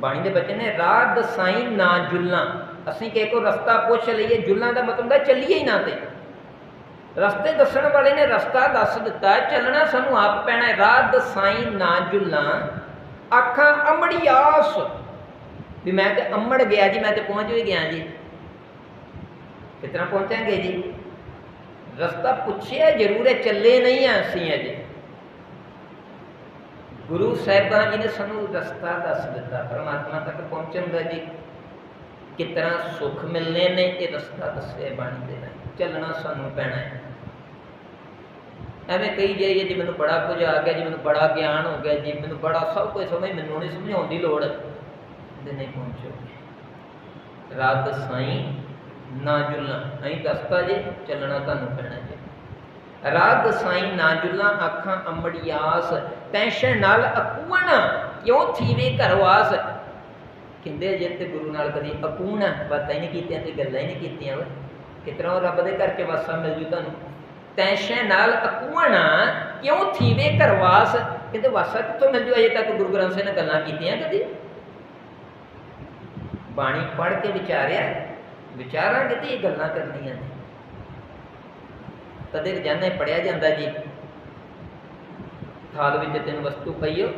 ਬਾਣੀ ਦੇ ਬਚਨ ਨੇ ਰਾਹ ਦਸਾਈ ਨਾ ਜੁਲਣਾ ਅਸੀਂ ਕਿਸੇ ਕੋ ਰਸਤਾ ਪੁੱਛ ਲਈਏ ਜੁਲਣਾ ਦਾ ਮਤਲਬ ਹੁੰਦਾ ਚੱਲੀਏ ਹੀ ਨਾ ਤੇ। ਰਸਤੇ ਦੱਸਣ ਵਾਲੇ ਨੇ ਰਸਤਾ ਦੱਸ ਦਿੱਤਾ, ਚੱਲਣਾ ਸਾਨੂੰ ਆਪ ਪੈਣਾ ਹੈ। ਰਾਹ ਦਸਾਈ ਨਾ ਜੁਲਣਾ ਅੱਖਾਂ ਅਮੜਿਆਸ ਵੀ ਮੈਂ ਤੇ ਅੰਮੜ ਗਿਆ ਜੀ, ਮੈਂ ਤੇ ਪਹੁੰਚ ਵੀ ਗਿਆ ਜੀ। ਕਿਤਨਾ ਪਹੁੰਚਾਂਗੇ ਜੀ? ਰਸਤਾ ਪੁੱਛਿਆ, ਜ਼ਰੂਰ ਹੈ, ਚੱਲੇ ਨਹੀਂ ਆ ਅਸੀਂ ਅਜੇ। ਗੁਰੂ ਸਾਹਿਬਾਨ ਜੀ ਨੇ ਸਾਨੂੰ ਰਸਤਾ ਦੱਸ ਦਿੱਤਾ, ਪਰਮਾਤਮਾ ਤੱਕ ਪਹੁੰਚਣ ਦਾ ਜੀ। ਕਿਤਨਾ ਸੁੱਖ ਮਿਲਨੇ ਨੇ, ਇਹ ਰਸਤਾ ਦੱਸਿਆ ਬਾਣੀ ਦੇ ਨਾਲ। ਚੱਲਣਾ ਸਾਨੂੰ ਪੈਣਾ ਹੈ। ਐਵੇਂ ਕਈ ਜਾਈਏ ਜੀ, ਮੈਨੂੰ ਬੜਾ ਕੁਝ ਆ ਗਿਆ ਜੀ, ਮੈਨੂੰ ਬੜਾ ਗਿਆਨ ਹੋ ਗਿਆ ਜੀ, ਮੈਨੂੰ ਬੜਾ ਸਭ ਕੁਝ ਸਮਝ, ਮੈਨੂੰ ਨਹੀਂ ਸਮਝਾਉਣ ਦੀ ਲੋੜ। ਤੇ ਨਹੀਂ ਪਹੁੰਚੋ। ਰਾਤ ਸਾਈਂ ਨਾ ਜੁਲਣਾ। ਨਹੀਂ ਦੱਸਤਾ ਜੀ, ਚੱਲਣਾ ਤੁਹਾਨੂੰ ਪੈਣਾ ਜੀ। ਰਾਗ ਸਾਈ ਨਾ ਜੁਲਣਾ ਅੱਖਾਂ ਅੰਮੜਿਆਸ ਟੈਨਸ਼ਨ ਨਾਲ ਅਕੂਣ, ਕਿਉਂ ਥੀਵੇ ਘਰਵਾਸ? ਕਹਿੰਦੇ ਜੇ ਤੇ ਗੁਰੂ ਨਾਲ ਕਦੀ ਅਕੂਣ ਬਾਤਾਂ ਹੀ ਨਹੀਂ ਕੀਤੀਆਂ, ਤੇ ਗੱਲਾਂ ਹੀ ਨਹੀਂ ਕੀਤੀਆਂ ਵਾ। ਕਿਤਨਾ ਰੱਬ ਦੇ ਘਰ ਚ ਵਾਸਾ ਮਿਲ ਜੂ ਤੁਹਾਨੂੰ? ਟੈਨਸ਼ਨ ਨਾਲ ਅਕੂਣ, ਕਿਉਂ ਥੀਵੇ ਘਰਵਾਸ? ਕਹਿੰਦੇ ਵਾਸਾ ਕਿੱਥੋਂ ਮਿਲ ਜੂ? ਅਜੇ ਤੱਕ ਗੁਰੂ ਗ੍ਰੰਥ ਸਾਹਿਬ ਨੇ ਗੱਲਾਂ ਕੀਤੀਆਂ ਕਦੀ? ਬਾਣੀ ਪੜ੍ਹ ਕੇ ਵਿਚਾਰਿਆ, ਵਿਚਾਰਾਂਗੇ ਤੇ ਇਹ ਗੱਲਾਂ ਕਰਨੀਆਂ ਨੇ। ਕਦੇ ਰੋਜ਼ਾਨਾ ਪੜਿਆ ਜਾਂਦਾ ਜੀ। ਥਾਲ ਵਿੱਚ ਤਿੰਨ ਵਸਤੂ ਪਈਓ।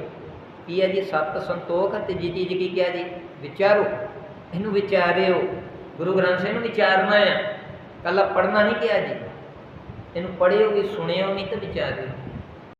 ਕੀ ਹੈ ਜੀ? ਸਤ ਸੰਤੋਖ ਤੇ ਜੀ ਚੀਜ਼ ਕੀ ਕਿਹਾ ਜੀ? ਵਿਚਾਰੋ। ਇਹਨੂੰ ਵਿਚਾਰਿਓ। ਗੁਰੂ ਗ੍ਰੰਥ ਸਾਹਿਬ ਨੂੰ ਵਿਚਾਰਨਾ ਆ। ਕੱਲਾ ਪੜਨਾ ਨਹੀਂ ਕਿਹਾ ਜੀ। ਇਹਨੂੰ ਪੜਿਓ ਵੀ, ਸੁਣਿਓ ਨਹੀਂ ਤੇ ਵਿਚਾਰਿਓ।